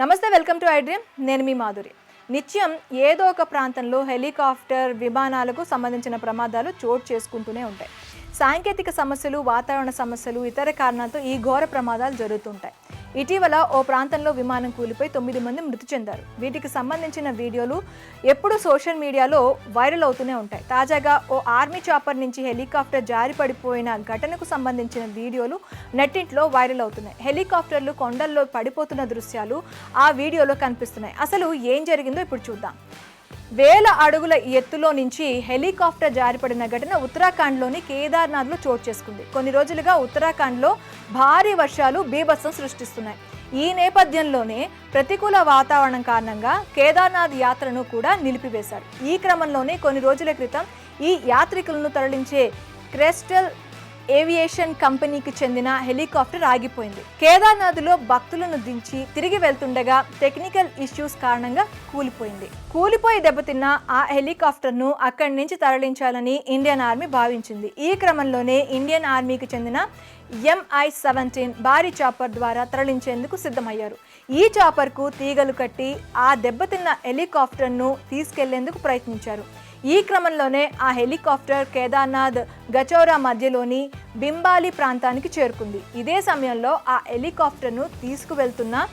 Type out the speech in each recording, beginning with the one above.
నమస్తే welcome to iDream నేను మీ మాధురి. నిత్యం ఏదో ఒక ప్రాంతంలో హెలికాప్టర్ విమానాలకు సంబంధించిన ప్రమాదాలు చోటు చేసుకుంటూనే ఉంటాయి. సాంకేతిక సమస్యలు వాతావరణ సమస్యలు ఇతర కారణాలతో ఈ ఘోర ప్రమాదాలు జరుగుతుంటాయి. ఇటీవల ఓ ప్రాంతంలో విమానం కూలిపోయి తొమ్మిది మంది మృతి చెందారు. వీటికి సంబంధించిన వీడియోలు ఎప్పుడూ సోషల్ మీడియాలో వైరల్ అవుతూనే ఉంటాయి. తాజాగా ఓ ఆర్మీ చాపర్ నుంచి హెలికాప్టర్ జారి పడిపోయిన ఘటనకు సంబంధించిన వీడియోలు నెట్టింట్లో వైరల్ అవుతున్నాయి. హెలికాప్టర్లు కొండల్లో పడిపోతున్న దృశ్యాలు ఆ వీడియోలో కనిపిస్తున్నాయి. అసలు ఏం జరిగిందో ఇప్పుడు చూద్దాం. వేల అడుగుల ఎత్తులో నుంచి హెలికాప్టర్ జారిపడిన ఘటన ఉత్తరాఖండ్లోని కేదార్నాథ్లో చోటు చేసుకుంది. కొన్ని రోజులుగా ఉత్తరాఖండ్లో భారీ వర్షాలు బీభత్సం సృష్టిస్తున్నాయి. ఈ నేపథ్యంలోనే ప్రతికూల వాతావరణం కారణంగా కేదార్నాథ్ యాత్రను కూడా నిలిపివేశారు. ఈ క్రమంలోనే కొన్ని రోజుల క్రితం ఈ యాత్రికులను తరలించే క్రెస్టల్ ఏవియేషన్ కంపెనీకి చెందిన హెలికాప్టర్ ఆగిపోయింది. కేదార్నాథ్లో భక్తులను దించి తిరిగి వెళ్తుండగా టెక్నికల్ ఇష్యూస్ కారణంగా కూలిపోయింది. కూలిపోయి దెబ్బతిన్న ఆ హెలికాప్టర్ను అక్కడి నుంచి తరలించాలని ఇండియన్ ఆర్మీ భావించింది. ఈ క్రమంలోనే ఇండియన్ ఆర్మీకి చెందిన ఎంఐ సెవెంటీన్ భారీ చాపర్ ద్వారా తరలించేందుకు సిద్ధమయ్యారు. ఈ చాపర్కు తీగలు కట్టి ఆ దెబ్బతిన్న హెలికాప్టర్ను తీసుకెళ్ళేందుకు ప్రయత్నించారు. ఈ క్రమంలోనే ఆ హెలికాప్టర్ కేదార్నాథ్ గచౌరా మధ్యలోని బింబాలి ప్రాంతానికి చేరుకుంది. ఇదే సమయంలో ఆ హెలికాప్టర్ను తీసుకువెళ్తున్న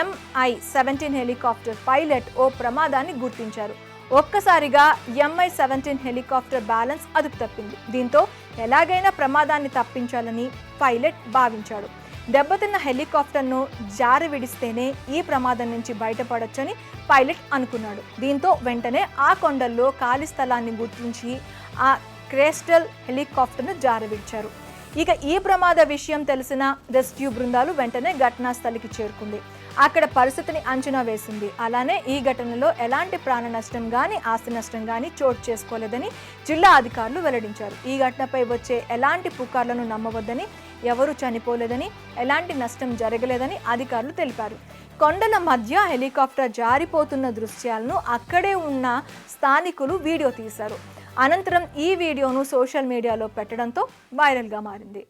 ఎంఐ సెవెంటీన్ హెలికాప్టర్ పైలట్ ఓ ప్రమాదాన్ని గుర్తించారు. ఒక్కసారిగా ఎంఐ సెవెంటీన్ హెలికాప్టర్ బ్యాలెన్స్ అదుపు తప్పింది. దీంతో ఎలాగైనా ప్రమాదాన్ని తప్పించాలని పైలట్ భావించాడు. దెబ్బతిన్న హెలికాప్టర్ను జారి విడిస్తేనే ఈ ప్రమాదం నుంచి బయటపడొచ్చని పైలట్ అనుకున్నాడు. దీంతో వెంటనే ఆ కొండల్లో ఖాళీ స్థలాన్ని గుర్తించి ఆ క్రేస్టల్ హెలికాప్టర్ను జారవిడిచారు ఇక ఈ ప్రమాద విషయం తెలిసిన రెస్క్యూ బృందాలు వెంటనే ఘటనా స్థలికి చేరుకుంది. అక్కడ పరిస్థితిని అంచనా వేసింది. అలానే ఈ ఘటనలో ఎలాంటి ప్రాణ నష్టం కానీ ఆస్తి నష్టం కానీ చోటు చేసుకోలేదని జిల్లా అధికారులు వెల్లడించారు. ఈ ఘటనపై వచ్చే ఎలాంటి పుకార్లను నమ్మవద్దని ఎవరూ చనిపోలేదని ఎలాంటి నష్టం జరగలేదని అధికారులు తెలిపారు. కొండల మధ్య హెలికాప్టర్ జారిపోతున్న దృశ్యాలను అక్కడే ఉన్న స్థానికులు వీడియో తీశారు. అనంతరం ఈ వీడియోను సోషల్ మీడియాలో పెట్టడంతో వైరల్గా మారింది.